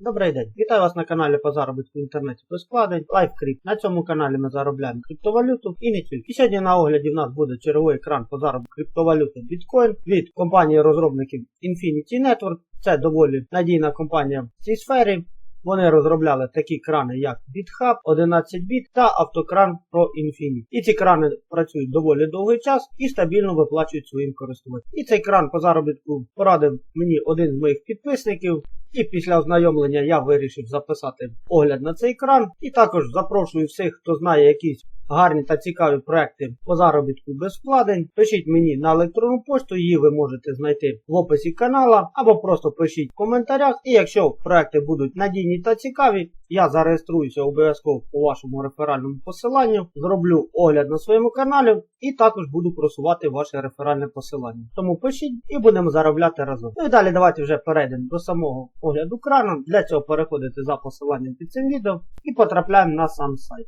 Добрий день! Вітаю вас на каналі по заробітку в інтернеті без вкладень LiveCrypt. На цьому каналі ми заробляємо криптовалюту і не тільки. І сьогодні на огляді в нас буде черговий екран по заробітку криптовалюти Bitcoin від компанії розробників Infinity Network. Це доволі надійна компанія в цій сфері. Вони розробляли такі крани, як BitHub, 11 біт та автокран Pro Infinity. І ці крани працюють доволі довгий час і стабільно виплачують своїм користувачам. І цей кран по заробітку порадив мені один з моїх підписників. І після ознайомлення я вирішив записати огляд на цей кран. І також запрошую всіх, хто знає якісь гарні та цікаві проекти по заробітку без вкладень. Пишіть мені на електронну пошту, її ви можете знайти в описі канала, або просто пишіть в коментарях. І якщо проекти будуть надійні та цікаві, я зареєструюся обов'язково по вашому реферальному посиланню, зроблю огляд на своєму каналі і також буду просувати ваше реферальне посилання. Тому пишіть і будемо заробляти разом. Ну і далі давайте вже перейдемо до самого огляду крану. Для цього переходите за посиланням під цим відео і потрапляємо на сам сайт.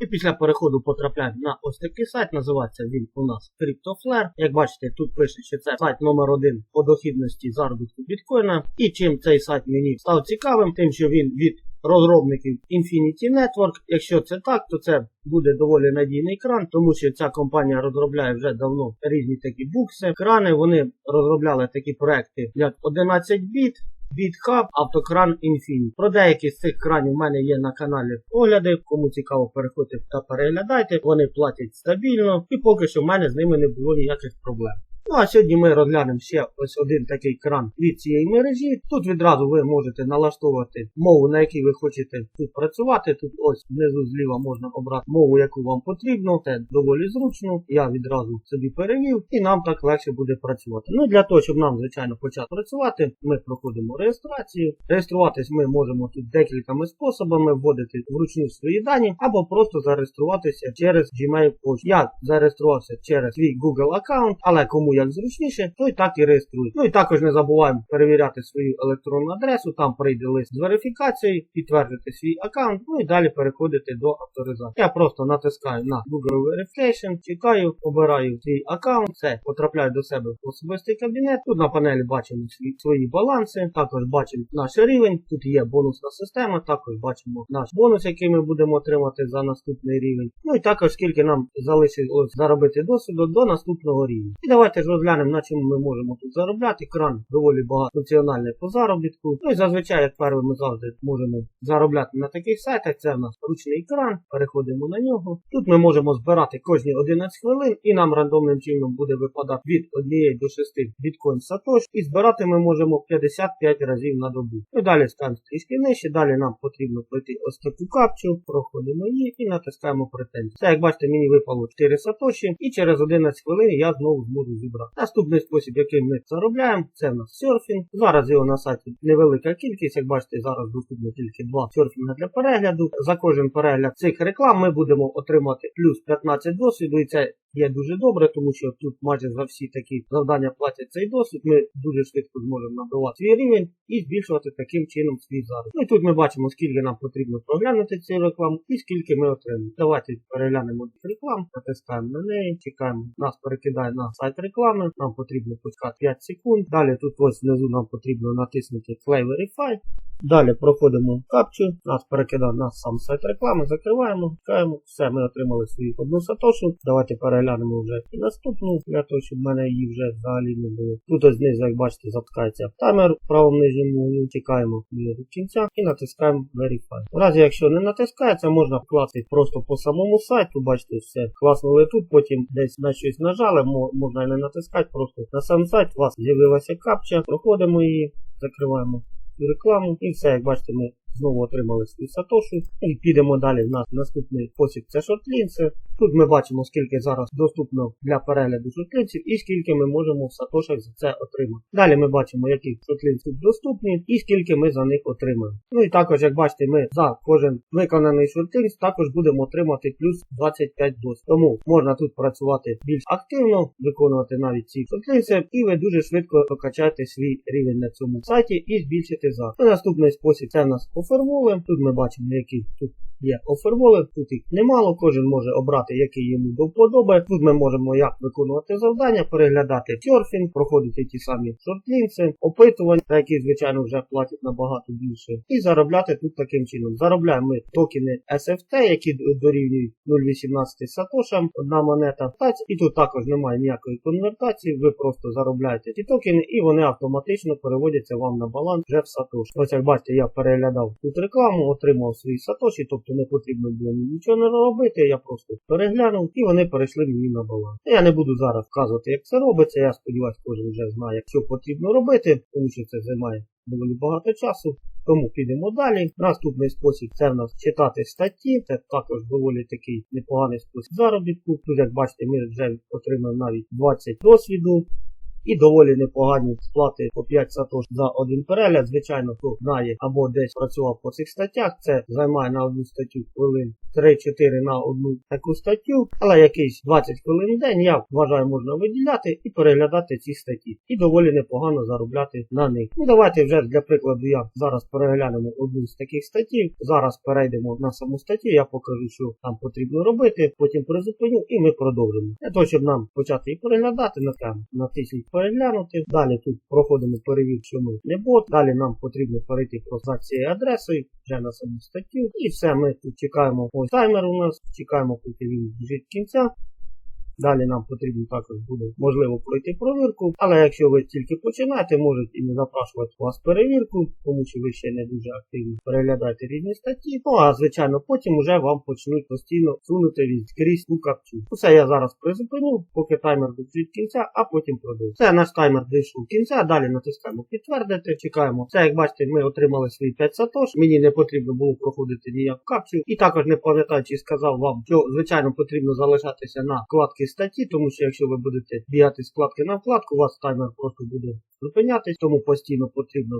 І після переходу потрапляємо на ось такий сайт, називається він у нас CryptoFlare. Як бачите, тут пише, що це сайт номер один по дохідності заробітку біткоїна. І чим цей сайт мені став цікавим, тим, що він від розробників Infinity Network. Якщо це так, то це буде доволі надійний кран, тому що ця компанія розробляє вже давно різні такі букси. Крани вони розробляли такі проекти, як 11 біт. BitHub, автокран Infinity. Про деякі з цих кранів в мене є на каналі огляди. Кому цікаво, переходьте та переглядайте. Вони платять стабільно, і поки що в мене з ними не було ніяких проблем. Ну а сьогодні ми розглянемо ще ось один такий кран від цієї мережі. Тут відразу ви можете налаштовувати мову, на якій ви хочете тут працювати. Тут ось внизу зліва можна обрати мову, яку вам потрібно. Це доволі зручно. Я відразу собі перевів і нам так легше буде працювати. Ну для того, щоб нам, звичайно, почати працювати, ми проходимо реєстрацію. Реєструватись ми можемо тут декількома способами вводити вручну свої дані або просто зареєструватися через Gmail пошту. Я зареєструвався через свій Google аккаунт, але кому як зручніше, то і так і реєструють. Ну і також не забуваємо перевіряти свою електронну адресу, там прийде лист з верифікацією, підтвердити свій аккаунт, ну і далі переходити до авторизації. Я просто натискаю на Google Verification, чекаю, обираю свій аккаунт, все, потрапляю до себе в особистий кабінет. Тут на панелі бачимо свої баланси, також бачимо наш рівень, тут є бонусна система, також бачимо наш бонус, який ми будемо отримати за наступний рівень. Ну і також скільки нам залишилось заробити досвіду до наступного рівня. І давайте ж розглянемо, на чому ми можемо тут заробляти. Кран доволі багатофункціональний по заробітку. Ну і зазвичай, як перше, ми завжди можемо заробляти на таких сайтах. Це в нас ручний кран, переходимо на нього. Тут ми можемо збирати кожні 11 хвилин, і нам рандомним чином буде випадати від 1 до 6 біткоін сатош. І збирати ми можемо 55 разів на добу. Ну далі ставимо трішки нижче. Далі нам потрібно пройти ось таку капчу, проходимо її і натискаємо претензію. Це, як бачите, мені випало 4 сатоші, і через 11 хвилин я знову зможу зібрати. Наступний спосіб, яким ми заробляємо, це в нас серфінг. Зараз його на сайті невелика кількість, як бачите, зараз доступно тільки два серфінга для перегляду. За кожен перегляд цих реклам ми будемо отримати плюс 15 досвіду, і це є дуже добре, тому що тут майже за всі такі завдання платять цей досвід. Ми дуже швидко зможемо набивати свій рівень і збільшувати таким чином свій заробіток. Ну і тут ми бачимо, скільки нам потрібно проглянути цю рекламу і скільки ми отримаємо. Давайте переглянемо реклам, натискаємо на неї, чекаємо, нас перекидає на сайт реклами. Нам потрібно почекати 5 секунд. Далі тут ось внизу нам потрібно натиснути Play. Далі проходимо капчу, нас перекидає на сам сайт реклами, закриваємо, чекаємо. Все, ми отримали свою одну сатошу. Давайте переглянемо вже і наступну, для того, щоб в мене її вже взагалі не було. Тут ось знизу, як бачите, запускається таймер в правому нижньому, чекаємо до кінця і натискаємо Verify. В разі, якщо не натискається, можна вкласти просто по самому сайту. Бачите, все класнули тут, потім десь на щось нажали, можна і не натискати, просто на сам сайт у вас з'явилася капча, проходимо її, закриваємо рекламу і все, як бачите, ми Знову отримали свій сатошу. І підемо далі. У нас наступний посіб це шортлінси. Тут ми бачимо, скільки зараз доступно для перегляду шортлінців і скільки ми можемо в сатошах за це отримати. Далі ми бачимо, які шортлінці доступні і скільки ми за них отримаємо. Ну і також, як бачите, ми за кожен виконаний шортлінс також будемо отримати плюс 25 досвід. Тому можна тут працювати більш активно, виконувати навіть ці шортлінси, і ви дуже швидко покачаєте свій рівень на цьому сайті і збільшите за. Наступний спосіб це в нас оферволи. Тут ми бачимо, які тут є оферволи. Тут їх немало, кожен може обрати, який йому до. Тут ми можемо як виконувати завдання, переглядати серфінг, проходити ті самі шортлінці, опитування, за які, звичайно, вже платять набагато більше. І заробляти тут таким чином. Заробляємо ми токени SFT, які дорівнюють 0,18 сатошам, одна монета. І тут також немає ніякої конвертації, ви просто заробляєте ті токени і вони автоматично переводяться вам на баланс вже в сатоші. Ось як бачите, я переглядав тут рекламу, отримав свої сатоші, тобто не потрібно було нічого не робити, я просто переглянув і вони перейшли мені на баланс. Я не буду зараз вказувати, як це робиться. Я сподіваюся, кожен вже знає, що потрібно робити, тому що це займає доволі багато часу. Тому підемо далі. Наступний спосіб це в нас читати статті. Це також доволі такий непоганий спосіб заробітку. Тут, як бачите, ми вже отримали навіть 20 досвіду. І доволі непогані сплати по 5 сатош за один перегляд. Звичайно, хто знає або десь працював по цих статтях. Це займає на одну статтю хвилин 3-4 на одну таку статтю, але якийсь 20 хвилин в день я вважаю можна виділяти і переглядати ці статті. І доволі непогано заробляти на них. Ну давайте вже для прикладу я зараз переглянемо одну з таких статтів. Зараз перейдемо на саму статтю, я покажу, що там потрібно робити, потім призупиню і ми продовжимо. Для того, щоб нам почати її переглядати, натискаємо натисніть переглянути. Далі тут проходимо перевірку, що ми не бот. Далі нам потрібно перейти просто цією адресою вже на саму статтю. І все, ми тут чекаємо ось таймер у нас, чекаємо, поки він біжить кінця. Далі нам потрібно також буде можливо пройти провірку, але якщо ви тільки починаєте, можуть і не запрашувати вас перевірку, тому що ви ще не дуже активно переглядаєте різні статті. Ну а звичайно, потім вже вам почнуть постійно сунути від скрізь ту капчу. Усе я зараз призупиню, поки таймер дійде кінця, а потім продовжу. Все, наш таймер дійшов кінця. Далі натискаємо підтвердити, чекаємо. Це, як бачите, ми отримали свої 5 сатош. Мені не потрібно було проходити ніяку капчу. І також не пам'ятаю, чи сказав вам, що звичайно потрібно залишатися на вкладки статті, тому що якщо ви будете бігати з вкладки на вкладку, у вас таймер просто буде зупинятись, тому постійно потрібно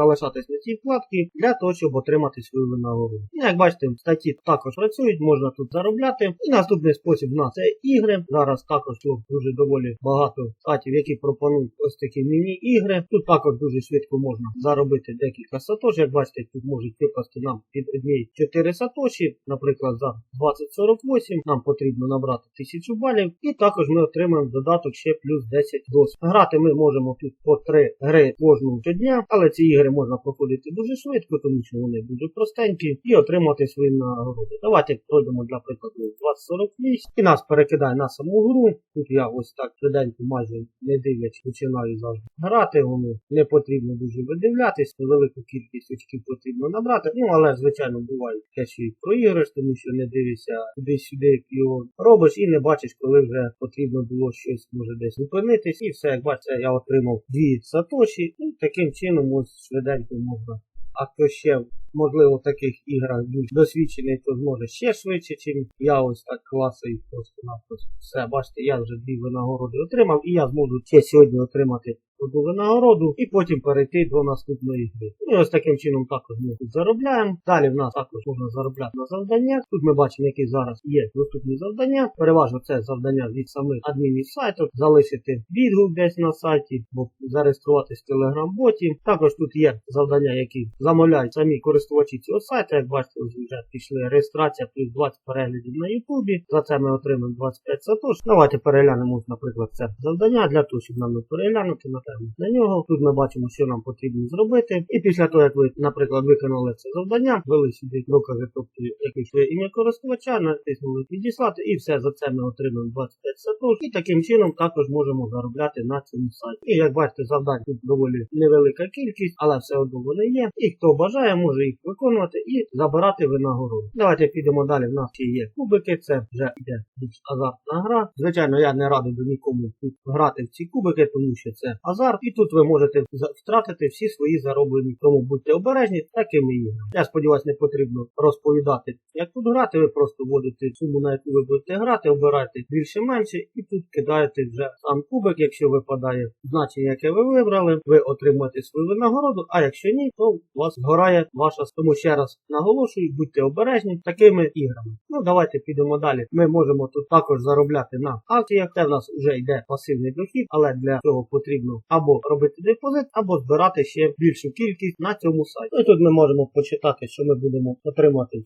залишатись на цій вкладці для того, щоб отримати свою винагороду. Як бачите, статті також працюють, можна тут заробляти. І наступний спосіб в нас це ігри. Зараз також тут дуже доволі багато сайтів, які пропонують ось такі міні-ігри. Тут також дуже швидко можна заробити декілька сатоші. Як бачите, тут можуть випасти нам під однієї 4 сатоші, наприклад, за 2048 нам потрібно набрати 1000 балів. І також ми отримаємо додаток ще плюс 10 досвід. Грати ми можемо тут по 3 гри кожного щодня, але ці ігри можна проходити дуже швидко, тому що вони дуже простенькі, і отримати свої нагороди. Давайте пройдемо для прикладу 2048 і нас перекидає на саму гру. Тут я ось так швиденько майже не дивлячись, починаю завжди грати. Воно не потрібно дуже видивлятись, велику кількість очків потрібно набрати. Ну але звичайно буває таке, що і проіграєш, тому що не дивишся туди-сюди його робиш і не бачиш, коли вже потрібно було щось може десь зупинитись. І все, як бачите, я отримав дві сатоші, і таким чином ось швиденько можна. А хто ще, можливо, в таких іграх більш досвідчений, то зможе ще швидше, чим я ось так класою просто-напросто. Все, бачите, я вже дві винагороди отримав, і я зможу ще сьогодні отримати одну винагороду і потім перейти до наступної гри. Ну, І ось таким чином також ми тут заробляємо. Далі в нас також можна заробляти на завданнях. Тут ми бачимо, які зараз є доступні завдання. Переважно це завдання від самих адмінів сайту, залишити відгук десь на сайті, бо зареєструватись в телеграм-боті. Також тут є завдання, які замовляють самі користувачі цього сайту. Як бачите, вже пішли реєстрація плюс 20 переглядів на Ютубі. За це ми отримаємо 25 сатош. Давайте переглянемо, наприклад, це завдання для того, щоб нам переглянути на на нього. Тут ми бачимо, що нам потрібно зробити. І після того, як ви, наприклад, виконали це завдання, ввели сюди докази, тобто якесь своє ім'я користувача, натиснули підіслати, і все за це ми отримаємо 25 сатош. І таким чином також можемо заробляти на цьому сайті. І як бачите, завдань тут доволі невелика кількість, але все одно вони є. І хто бажає, може їх виконувати і забирати винагороду. Давайте підемо далі. В нас є кубики, це вже йде більш азартна гра. Звичайно, я не радий до нікому тут грати в ці кубики, тому що це азарт, і тут ви можете втратити всі свої зароблені. Тому будьте обережні такими іграми. Я сподіваюся, не потрібно розповідати, як тут грати. Ви просто вводите суму, на яку ви будете грати, обираєте більше-менше, і тут кидаєте вже сам кубик. Якщо випадає значення, яке ви вибрали, ви отримаєте свою винагороду. А якщо ні, то у вас згорає ваша. Тому ще раз наголошую, будьте обережні такими іграми. Ну давайте підемо далі. Ми можемо тут також заробляти на акціях. Це в нас вже йде пасивний дохід, але для цього потрібно або робити депозит, або збирати ще більшу кількість на цьому сайті. Ну, і тут ми можемо почитати, що ми будемо отримати 25%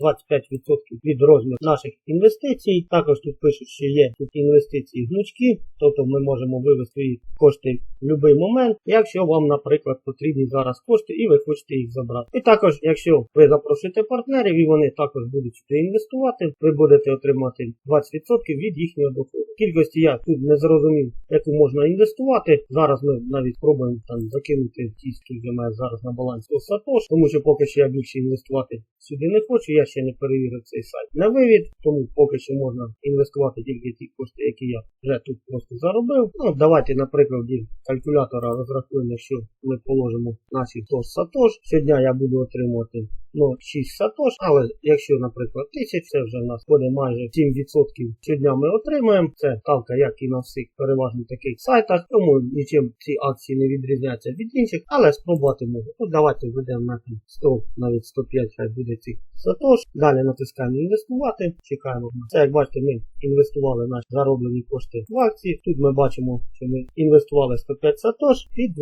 від розміру наших інвестицій. Також тут пишуть, що є тут інвестиції гнучки, тобто ми можемо вивести свої кошти в будь-який момент, якщо вам, наприклад, потрібні зараз кошти і ви хочете їх забрати. І також, якщо ви запрошуєте партнерів і вони також будуть сюди інвестувати, ви будете отримати 20% від їхнього доходу. Кількості я тут не зрозумів, яку можна інвестувати. Зараз ми навіть спробуємо там закинути ті, скільки має зараз на балансі Сатош, тому що поки що я більше інвестувати сюди не хочу, я ще не перевірив цей сайт на вивід, тому поки що можна інвестувати тільки ті кошти, які я вже тут просто заробив. Ну, давайте, на прикладі калькулятора розрахуємо, що ми положимо наші 100 сатош. Щодня я буду отримувати ну, 6 сатош, але якщо, наприклад, 1000, це вже в нас буде майже 7% щодня ми отримаємо. Це ставка, як і на всіх переважно таких сайтах, тому нічим ці акції не відрізняються від інших, але спробувати можу. Тут давайте введемо на 100, навіть 105 хай буде цих сатош. Далі натискаємо інвестувати, чекаємо. Це, як бачите, ми інвестували наші зароблені кошти в акції. Тут ми бачимо, що ми інвестували 105 сатош і 25%.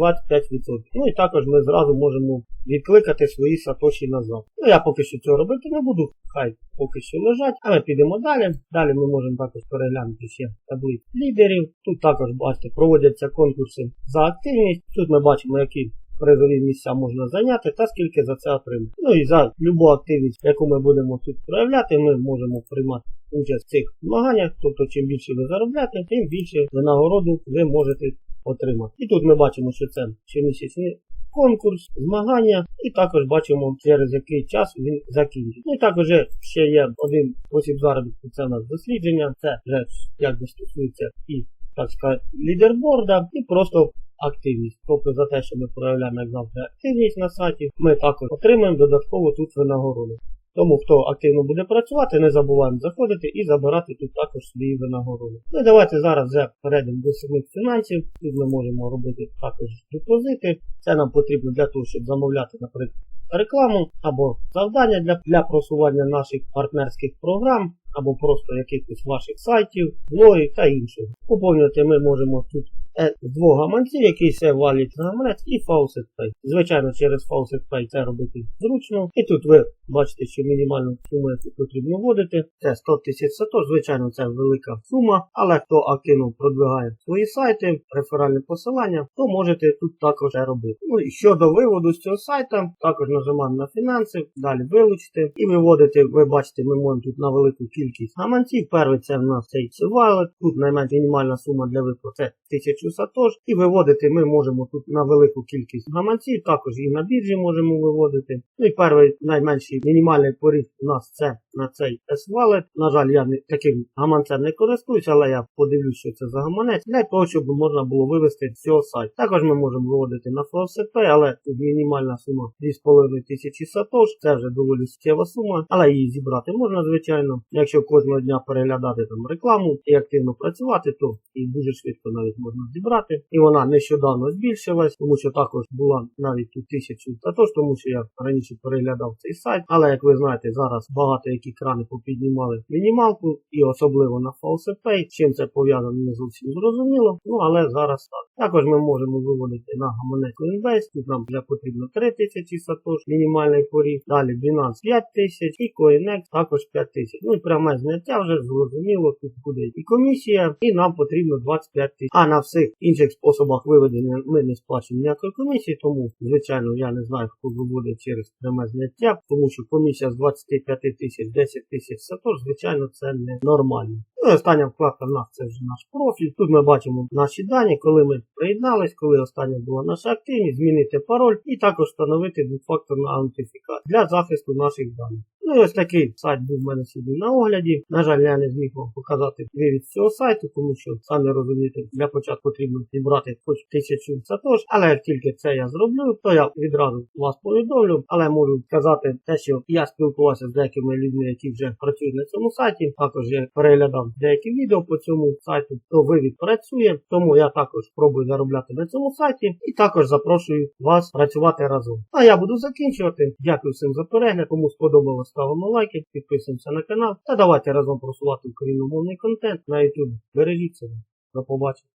Ну і також ми зразу можемо відкликати свої сатоші назад. Ну я поки що цього робити не буду, хай поки що лежать, а ми підемо далі. Далі ми можемо також переглянути ще таблиць лідерів. Тут також бачите, проводяться конкурси за активність. Тут ми бачимо, які призові місця можна зайняти та скільки за це отримати. Ну і за любу активність, яку ми будемо тут проявляти, ми можемо приймати участь в цих змаганнях. Тобто, чим більше ви заробляєте, тим більше винагороду ви можете отримати. І тут ми бачимо, що це щомісячний конкурс, змагання, і також бачимо, через який час він закінчить. Ну і також ще є один спосіб заробітку, це у нас дослідження, це вже як стосується і так сказати, лідерборда, і просто активність. Тобто за те, що ми проявляємо як завжди активність на сайті, ми також отримаємо додатково тут винагороду. Тому хто активно буде працювати, не забуваємо заходити і забирати тут також свої винагороди. Ну давайте зараз вже перейдемо до самих фінансів. Тут ми можемо робити також депозити. Це нам потрібно для того, щоб замовляти, наприклад, рекламу або завдання для, для просування наших партнерських програм, або просто якихось ваших сайтів, блогів та іншого. Поповнювати ми можемо тут е, з двох гаманців, який валить на гаманець, і Faucet Pay. Звичайно, через Faucet Pay це робити зручно. І тут ви бачите, що мінімальну суму яку потрібно вводити. Це 100 тисяч сатош. Звичайно, це велика сума, але хто активно продвигає свої сайти, реферальне посилання, то можете тут також робити. Ну і щодо виводу з цього сайта, також нажимаємо на фінанси, далі вилучити і виводити, ви бачите, ми можемо тут на велику кількість гаманців. Перший це в нас цей Wallet, Тут найменш мінімальна сума для виплати це 1000 сатош. І виводити ми можемо тут на велику кількість гаманців, також і на біржі можемо виводити. Ну і перший найменший мінімальний поріг у нас це на цей S-Wallet. На жаль, я таким гаманцем не користуюся, але я подивлюсь, що це за гаманець, для того, щоб можна було вивести з цього сайту. Також ми можемо виводити на FlowCP, але тут мінімальна сума 2,5 тисячі сатош. Це вже доволі суттєва сума, але її зібрати можна, звичайно. Якщо кожного дня переглядати там рекламу і активно працювати, то і дуже швидко навіть можна зібрати. І вона нещодавно збільшилась, тому що також була навіть тут тисячу сатош, тому що я раніше переглядав цей сайт. Але як ви знаєте, зараз багато які крани попіднімали мінімалку, і особливо на FalsePay. Чим це пов'язано, не зовсім зрозуміло. Ну але зараз так. Також ми можемо виводити на гаманець Coinbase, нам для потрібно 3000 сатош, мінімальний поріг. Далі Binance 5000 і CoinEx також 5000. Ну і пряме зняття вже зрозуміло. Тут буде і комісія, і нам потрібно 25 тисяч. А на всіх інших способах виведення ми не сплачуємо ніякої комісії, тому, звичайно, я не знаю, хто виводить через пряме зняття, тому що комісія з 25 тисяч 10 тисяч сатош, звичайно, це не нормально. Ну остання вкладка в нас це вже наш профіль. Тут ми бачимо наші дані, коли ми приєднались, коли остання була наша активність, змінити пароль і також встановити двохфакторну аутентифікацію для захисту наших даних. Ну і ось такий сайт був в мене сьогодні на огляді. На жаль, я не зміг вам показати вивід з цього сайту, тому що, самі розумієте, для початку потрібно зібрати хоч тисячу сатош, але як тільки це я зроблю, то я відразу вас повідомлю. Але можу сказати те, що я спілкувався з деякими людьми, які вже працюють на цьому сайті. Також я переглядав деякі відео по цьому сайту, то вивід працює, тому я також спробую заробляти на цьому сайті і також запрошую вас працювати разом. А я буду закінчувати. Дякую всім за перегляд. Кому сподобалось, ставимо лайки, підписуємося на канал та давайте разом просувати україномовний контент на YouTube. Бережіть себе. До побачення.